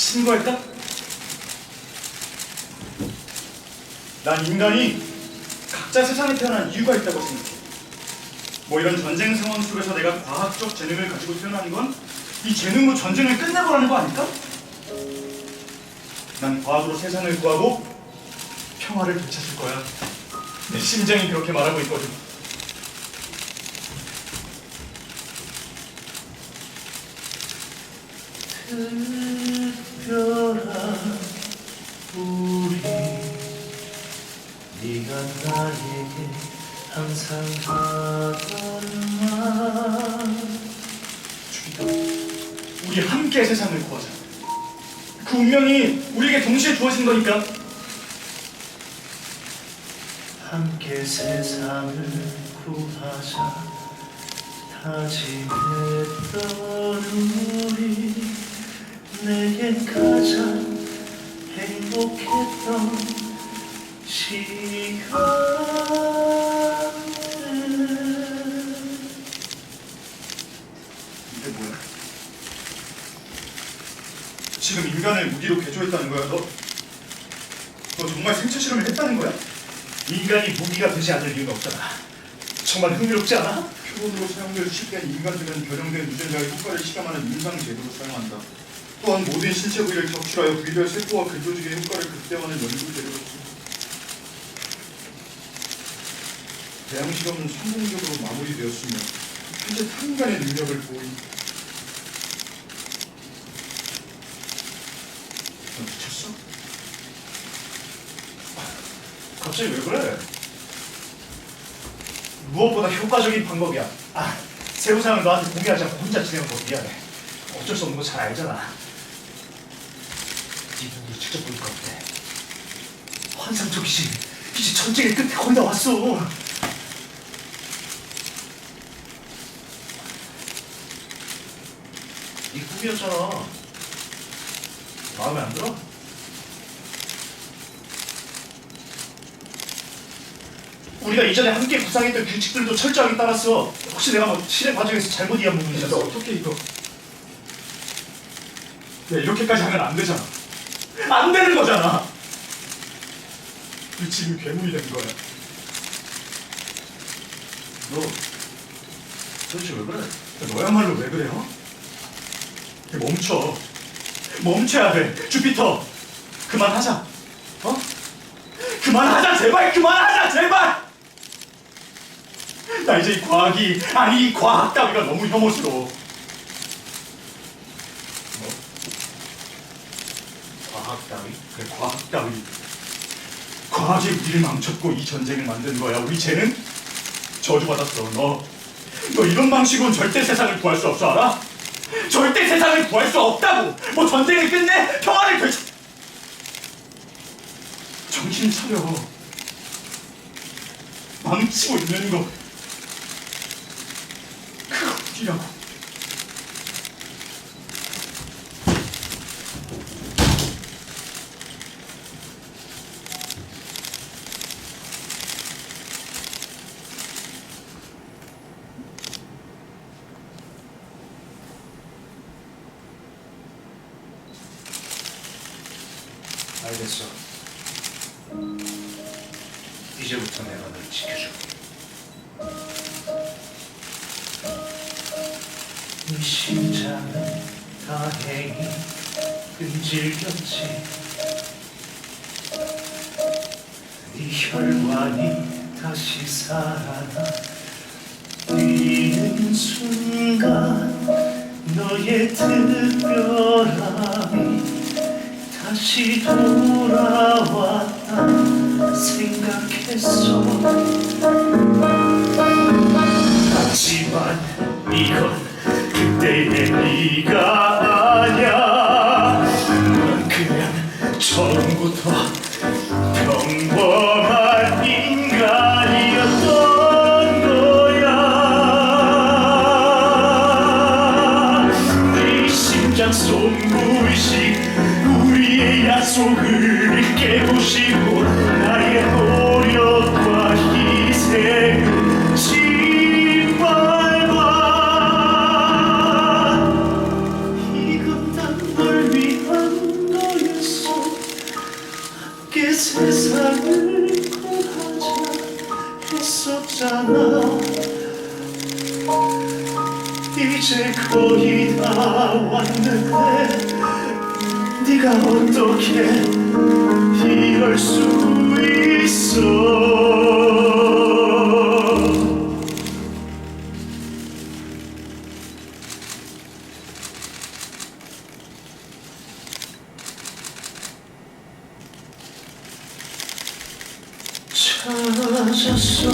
신고할까? 난 인간이 각자 세상에 태어난 이유가 있다고 생각해. 뭐 이런 전쟁 상황 속에서 내가 과학적 재능을 가지고 태어난 건 이 재능으로 전쟁을 끝내보라는 거 아닐까? 난 과학으로 세상을 구하고 평화를 되찾을 거야. 내 심장이 그렇게 말하고 있거든. 특 항상 하던 말 죽이다. 우리 함께 세상을 구하자. 그 운명이 우리에게 동시에 주어진 거니까. 함께 세상을 구하자 다짐했던 우리 내겐 가장 행복했던 시간 지금 인간을 무기로 개조했다는 거야, 너? 너 정말 생체 실험을 했다는 거야? 인간이 무기가 되지 않을 이유가 없잖아. 정말 흥미롭지 않아? 표본으로 사용될 쉽게 인간들은 결용된 유전자의 효과를 실험하는 임상 제도로 사용한다. 또한 모든 신체 부위를 적출하여 부위별 세포와 근조직의 효과를 극대화하는 연구 씁니다. 대양 실험은 성공적으로 마무리되었으며 현재 탄간의 능력을 보인 너 미쳤어? 갑자기 왜 그래? 무엇보다 효과적인 방법이야. 아, 세부상을 너한테 공개하지 않고 혼자 진행한 거 미안해. 어쩔 수 없는 거 잘 알잖아. 네 눈으로 직접 보니까 어때? 환상적이지. 이제 전쟁의 끝에 거의 다 왔어. 이 꿈이었잖아. 마음에 안 들어? 우리가 이전에 함께 구상했던 규칙들도 철저하게 따랐어. 혹시 내가 뭐 실행 과정에서 잘못 이해한 부분이 너 있었어? 어떻게 이거? 야 이렇게까지 하면 안 되잖아. 안 되는 거잖아. 그 지금 괴물이 된 거야. 너 도대체 왜 그래? 야, 너야말로 왜 그래요? 야, 멈춰. 멈춰야 돼. 주피터. 그만하자. 어? 그만하자 제발 그만하자 제발. 나 이제 이 과학이 아니 이 과학 따위가 너무 혐오스러워. 뭐? 과학 따위? 그래 과학 따위. 과학이 우리를 망쳤고 이 전쟁을 만든 거야. 우리 쟤는 저주받았어. 너. 너 이런 방식으로는 절대 세상을 구할 수 없어 알아? 절대 세상을 구할 수 없다고. 뭐 전쟁을 끝내 평화를 되찾. 정신 차려. 망치고 있는 거. 우리라고. 알겠어. 이제부터 내가 널 지켜줄게. 심장은 다행히 끈질겼지. 네 혈관이 다시 살아나 뛰는 순간 너의 특별함이 다시 돌아왔다 생각했어. 하지만 이건 그 함께 세상을 구하자 했었잖아. 이제 거의 다 왔는데 네가 어떻게 이럴 수 있어 찾았